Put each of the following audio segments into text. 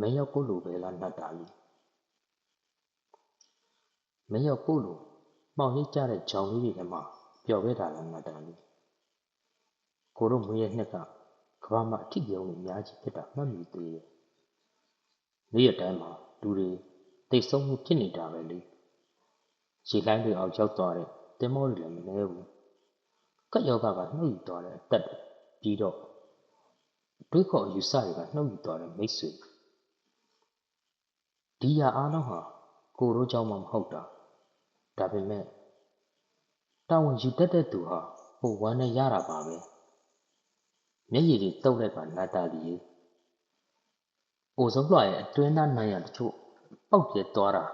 မင်းရောက်ကိုလိုပဲလားနတ်တာလီမင်းရောက်ကိုလိုမှောင်ရိပ်ကြတဲ့ဂျောင်လေးတွေထဲမှာပျော်ခဲ့တာလားနတ်တာလီကိုတို့မွေးရဲ့နှစ်ကကဘာမှာအထီးပြုံးတွေအများကြီးဖြစ်တာမှတ်မိသေးတယ်နေ့ရက်တိုင်းမှာလူတွေတိတ်ဆုံးမှုဖြစ်နေတာပဲလေရေလိုင်းတွေအောင်ရောက်သွားတဲ့တင်မောတွေလည်းမနှဲဘူးကက်ယောဂကနှုတ်ယူသွားတဲ့အသက်တွေပြီးတော့တွေးခေါ်ယူဆတွေကနှုတ်ယူသွားတဲ့မိတ်ဆွေ ဒီရအားလုံးဟာကိုတို့ကြောင့်မှမဟုတ်တာဒါပေမဲ့တာဝန်ယူတတ်တဲ့သူဟာဟိုဝမ်းနဲ့ရတာပါပဲမျက်ရည်တွေတုပ်လိုက်ပါနာတာလီရေအိုဆုံးလွှာရဲ့အတွင်းသားနိုင်ရတချို့ပောက်ပြဲသွားတာ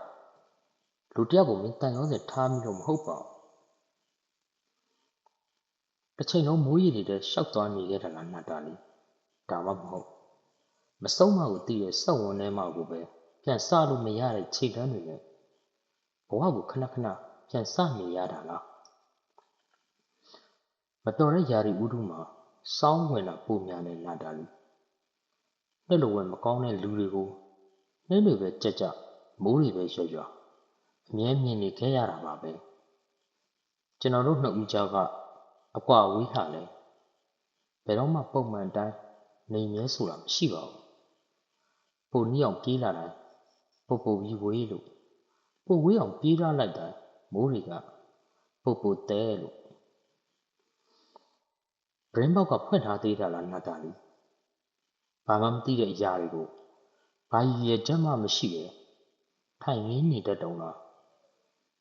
လူတယောက်ကိုမင်းတန်ရုံးစင်ထားမိလို့မဟုတ်ပါဘူးတစ်ချိန်လုံးမိုးရည်တွေတဲ့ရှောက်သွားနေခဲ့တာလားနာတာလီဒါမှမဟုတ်မဆုံးမကိုတည်ရဲ့စောက်ဝန်းထဲမှာကိုပဲ ပြန်စလို့မရတဲ့ခြေတန်းတွေနဲ့ဘဝကိုခဏခဏပြန်စနေရတာလားမတော်တဲ့ယာရီဥဒုမှာစောင်းဝင်တာပုံများတဲ့နာတာလီလက်လိုဝဲမကောင်းတဲ့လူတွေကိုနှင်းတွေပဲကြက်ကြမိုးတွေပဲရွရွအမြဲမြင်နေခဲ့ရတာပါပဲကျွန်တော်တို့နှစ်ဦးကြောက်ကအကွာဝေးဟာလဲဘယ်တော့မှပုံမှန်တိုင်းနေမြဲဆိုတာမရှိပါဘူးပုံနီးအောင်ပြေးလာတိုင်း ပုပ်ပုပ်ကြီးဝေးလို့ပုပ်ဝေးအောင်ပြေးထားလိုက်တိုင်းမိုးတွေကပုပ်ပုပ်တဲလို့ဘရင်းဘောက်ကဖွင့်ထားသေးတာလားနတ်တာလီဘာမှမသိတဲ့အရာတွေကိုဘာရည်ရချက်မှမရှိပဲထိုင်ရင်းနေတတ်တုံလား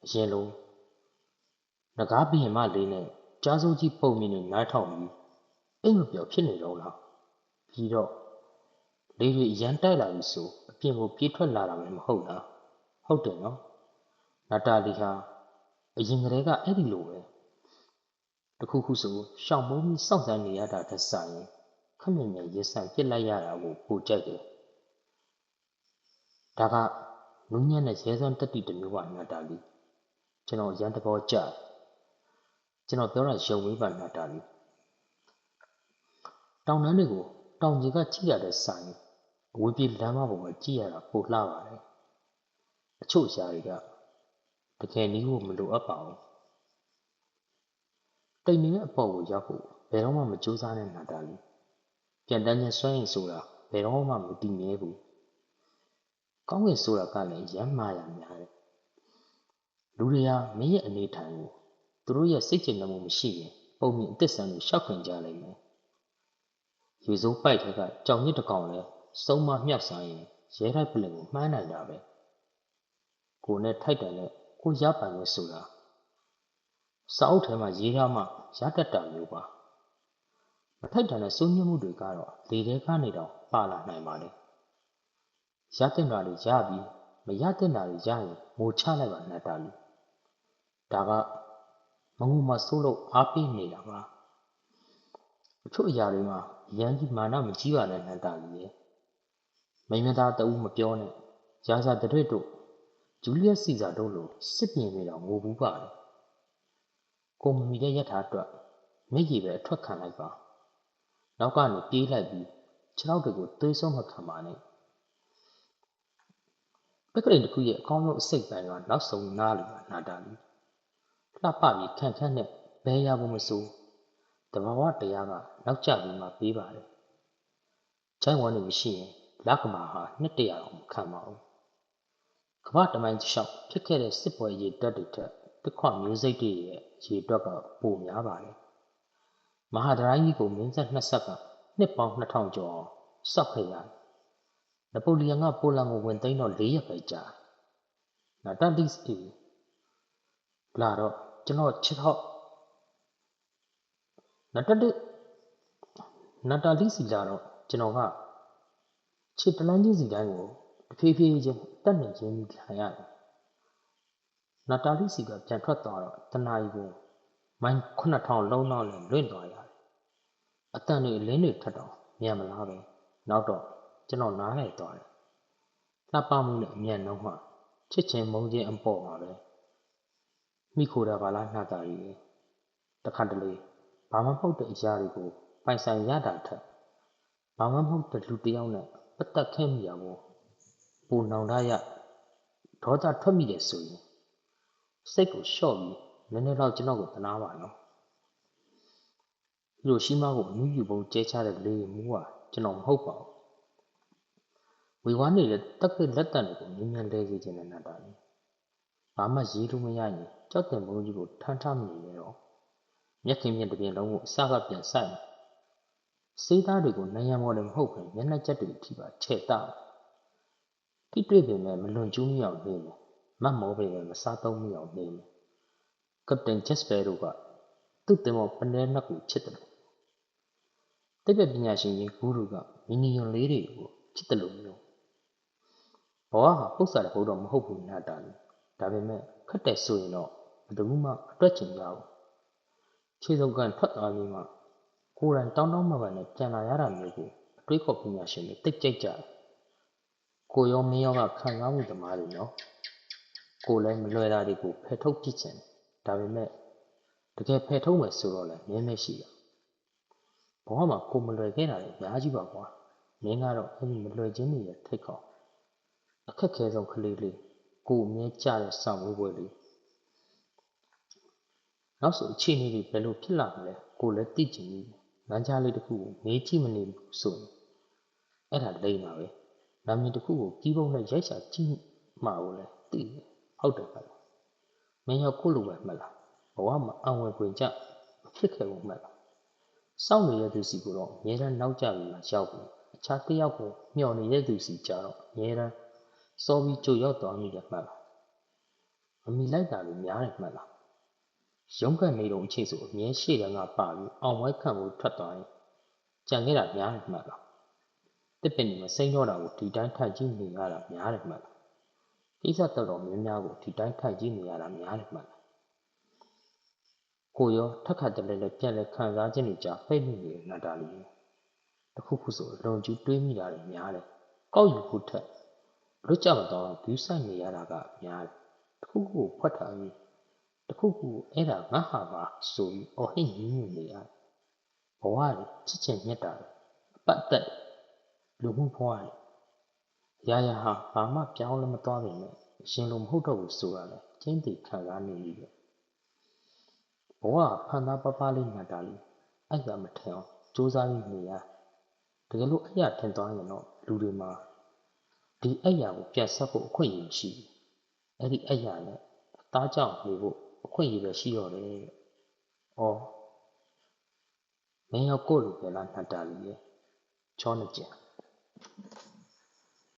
အရင်လုံးငကားဘရင်မလေးနဲ့ကြားစိုးကြီးပုံမြင်နေနားထောင်ပြီးအိမ်မပြောဖြစ်နေတော့လားပြီးတော့ လေတွေရန်တိုက်လာပြီဆိုအပြင်ကိုပြေးထွက်လာတာပဲမဟုတ်လားဟုတ်တယ်နော်နာတာလီဟာအရင်ကတည်းကအဲ့ဒီလိုပဲတခုခုဆိုရှောင်မိုးပြီးစောင့်စမ်းနေရတာသက်ဆိုင်ရင်ခက်မြင်မြင်ရေးဆိုင်ပြစ်လိုက်ရတာကိုပိုကြိုက်တယ်ဒါကနူးညံ့တဲ့ရဲစွမ်းတက်တီတစ်မျိုးပါနာတာလီကျွန်တော်ရန်တဘောကြကျွန်တော်ပြောတာယုံဝေးပါနာတာလီတောင်တန်းတွေကိုတောင်ကြီးကကြည့်ရတဲ့ဆိုင် အဝေးပြေးလမ်းမပေါ်မှာကြည့်ရတာပိုလှပါတယ်အချို့အရာတွေကတကယ်နည်းဖို့မလိုအပ်ပါဘူးတိမ်နေတဲ့အပေါ်ကိုရောက်ဖို့ဘယ်တော့မှမကြိုးစားနဲ့နာတာလီပြန်တန်းချင်းစွန့်ရင်ဆိုတာဘယ်တော့မှမတည်မြဲဘူးကောင်းကင်ဆိုတာကလည်းရမ်းမာရများတယ်လူတွေဟာမင်းရဲ့အနေထိုင်ကိုသူတို့ရဲ့စိတ်ကျဉ်မှုမရှိရင်ပုံမြင်အသက်ဆန်းကိုရှောက်ခွင်ကြလိမ့်မယ်ရေစိုးပိုက်ထဲကကြောင်မြစ်တစ်ကောင်လဲ စုံမမြောက်စားရင်ရဲတိုက်ပလင်ကိုမှန်းနိုင်တာပဲကိုနဲ့ထိုက်တယ်နဲ့ကိုရပိုင်လို့ဆိုတာစာအုပ်ထဲမှာရေးထားမှရတတ်တာမျိုးပါမထိုက်တန်တဲ့စိုးညှမှုတွေကတော့လေထဲကနေတော့ပါလာနိုင်ပါတယ်ရတဲ့တာတွေရပြီးမရတဲ့တာတွေရရင်မိုချလိုက်ပါနဲ့တာလူဒါကမငုံမဆိုးလို့အားပေးနေတာပါအချို့အရာတွေမှာရန်ကြီးမာနမကြီးပါနဲ့နန္တာလူရဲ့ မိမသားတဦးမပြောနဲ့ရာဇာတရွတ်တို့ဂျူလီယက်စီဇာတို့လိုစစ်ပြင်တွေတော့ငိုဘူးပါလေကိုမမီတဲ့ရထားအတွက်မိကြီးပဲအထွက်ခံလိုက်ပါနောက်ကနေပြေးလိုက်ပြီးခြေထောက်တွေကိုသွေးဆုံးမခံပါနဲ့ပက်ကလေးတစ်ခုရဲ့အကောင်းဆုံးအစိတ်ပိုင်းကနောက်ဆုံးနားလိုပါနာတာလီလှပပြီးခန့်ခန့်နဲ့ဘဲရဖို့မစိုးတဘာဝတရားကနောက်ကျပြီးမှပေးပါတယ်ချိုင်းဝမ်းနေမရှိရင် လက္ခမာဟာနှစ်တရာတော့မခံပါဘူးကမ္ဘာတမိုင်းလျှောက်ဖြစ်ခဲ့တဲ့စစ်ပွဲရေတက်တွေထက်တခွမျိုးစိတ်တွေရဲ့ရေတွက်ကပိုများပါတယ်မဟာဒရိုင်းကြီးကိုမင်းဆက်နှစ်ဆက်ကနှစ်ပေါင်း2000ကျော်အောင်စောက်ခဲ့ရတယ်နပိုလီယံကပိုလန်ကိုဝင်သိမ်းတော့၄ရက်ပဲကြာနာတန်တီစ်တီလာတော့ကျွန်တော်ချစ်တော့နတတိနတာလီစီလာတော့ကျွန်တော်က ခြေတလန်းချင်းစီတိုင်းကိုတဖြည်းဖြည်းချင်းတက်နေချင်းခံရတယ်နတာလီစီကပြန်ထွက်သွားတော့တနာရီကိုမိုင်း9000လုံးလောက်နဲ့လွင့်သွားရတယ်အတန်တွေအလင်းတွေထက်တော့မြန်မလားပဲနောက်တော့ကျွန်တော်နားလိုက်သွားတယ်လှပမှုနဲ့အမြန်နှုံးမှချစ်ချင်းမုန်းချင်းအပေါ့ပါပဲမိခိုတာပါလားနှတာရီတခါတလေဘာမှမဟုတ်တဲ့အရာတွေကိုပိုင်ဆိုင်ရတာထက်ဘာမှမဟုတ်တဲ့လူတစ်ယောက်နဲ့ ပတ်သက်ခဲ့မိရကိုပူနောင်တရဒေါသထွက်မိတယ်ဆိုရင်စိတ်ကိုလျှော့ပြီးနည်းနည်းတော့ကျွန်တော်ကိုသနာပါနော်ဟီရိုရှိမားကိုအမှုယူပုံကျဲချတဲ့လေမူးဟာကျွန်တော်မဟုတ်ပါဘူးဝေဝါးနေတဲ့တက်ကလက်တန်တွေကိုမြင်မြန်လဲစေခြင်းနဲ့နတ်တာလေဘာမှရေးလို့မရရင်ကြောက်တဲ့မုန်းကြီးကိုထမ်းထားမိနေတော့မျက်ခင်မြင်တစ်ပြင်လုံးကိုအစကပြန်ဆိုင် စေးသားတွေကိုနိုင်ရမော်တယ်မဟုတ်ဘူးမျက်နှာချက်တွေထိပါချဲ့တာထိတွေ့ပေမဲ့မလွန်ကျူးမိအောင်နေမယ်မတ်မောပေမဲ့မစားသုံးမိအောင်နေမယ်ကပတိန်ချက်စပယ်တို့ကသူ့တင်မောပနဲနှက်ကိုချစ်တယ်တိပ္ပပညာရှင်ကြီးဂူရုကမီနီယွန်လေးတွေကိုချစ်တယ်လို့မျိုးဘဝဟာပု္ပ္ပစာတဲ့ဘုတော့မဟုတ်ဘူးနာတာလေဒါပေမဲ့ခက်တဲ့ဆိုရင်တော့ဘယ်သူမှအတွက်ချင်ကြဘူးခြေစုံကန်ထွက်သွားပြီးမှ ကိုယ်တိုင်တောင်းတောင်းမှန်မှန်နဲ့ပြန်လာရတာမျိုးကိုအတွေးခေါ်ပညာရှင်တွေတိတ်ကြိတ်ကြတယ်ကိုရောမင်းရောကခံစားမှုသမားတွေနော်ကိုလည်းမလွယ်တာတွေကိုဖယ်ထုတ်ပြစ်ချင်တယ်ဒါပေမဲ့တကယ်ဖယ်ထုတ်မယ်ဆိုတော့လည်းနည်းနည်းရှိတယ်ဘဝမှာကိုမလွယ်ခဲ့တာတွေအများကြီးပါကွာမင်းကတော့အဲ့ဒီမလွယ်ခြင်းတွေရဲ့ထိတ်ခေါအခက်ခဲဆုံးကလေးလေးကိုအမြဲကြတဲ့စောင့်ဝေးပွဲလေးနောက်ဆိုအခြေအနေတွေဘယ်လိုဖြစ်လာမလဲကိုလည်းသိချင်ပြီ လမ်းကြားလေးတစ်ခုကိုမေးကြည့်မနေဘူးဆိုရင်အဲ့ဒါလိမ့်ပါပဲနာမည်တစ်ခုကိုကြီးပုံးနဲ့ရိုက်ရှာကြည့်မှာကိုလည်းသိတယ်ဟုတ်တယ်ပါလားမင်းရောက်ကိုလိုပဲမှတ်လားဘဝမှာအံဝင်ခွင်ကြဖြစ်ခဲ့ဖို့မှတ်လားစောင့်နေတဲ့သူစီကိုတော့အများတန်းနောက်ကျပြီးမှရောက်ပြီးအခြားတစ်ယောက်ကိုမျှော်နေတဲ့သူစီကြတော့အများတန်းစောပြီးကြိုရောက်သွားမိတယ်မှတ်လားမမီလိုက်တာလည်းများတယ်မှတ်လား ရုံးကန်နေတော့အချိန်ဆိုအမြဲရှေ့တန်းကပါပြီးအောင်ဝဲခံဖို့ထွက်သွားရင်ကြံခဲ့တာများတယ်မှတ်လားတစ်ပင်တွေမစိမ့်တော့တာကိုဒီတိုင်းထိုင်ကြည့်နေရတာများတယ်မှတ်လားကိစ္စတော်တော်များများကိုဒီတိုင်းထိုင်ကြည့်နေရတာများတယ်မှတ်လားကိုရောထက်ခါတလဲလဲပြက်လဲခံစားခြင်းတွေကြားဖိတ်မိနေတဲ့နတ်တာလီတခုခုဆိုလွန်ကျူးတွေးမိတာတွေများတယ်ကောက်ယူဖို့ထက်လွတ်ကြမတော့ဘူးဆိုင်နေရတာကများတယ်တခုခုကိုဖွက်ထားပြီး တခုခုအဲ့ဒါငါဟာပါဆိုပြီးအော်ဟစ်ညင်းညူနေရတယ်ဘဝတွေချစ်ချင်မြတ်တာအပတ်သက်လူမှုဘဝတွေရာရာဟာဘာမှပြောင်းလဲမသွားပေမဲ့ရှင်လိုမဟုတ်တော့ဘူးဆိုတာလေကျင်းတည်ခံစားနေပြီပဲဘဝဖန်သားပပလေးမှတ်တာလေးအဲ့ဒါမထင်အောင်စူးစမ်းနေရတကယ်လို့အဲ့ရထင်သွားရင်တော့လူတွေမှာဒီအဲ့ရကိုပြတ်ဆက်ဖို့အခွင့်အရေးရှိအဲ့ဒီအဲ့ရနဲ့သားကြောင့်နေဖို့ အခွင့်အရေးပဲရှိတော့တယ်။ဩမင်းရောကိုယ့်လူပဲလားနှတ္တာလူရဲ့ချောနကြ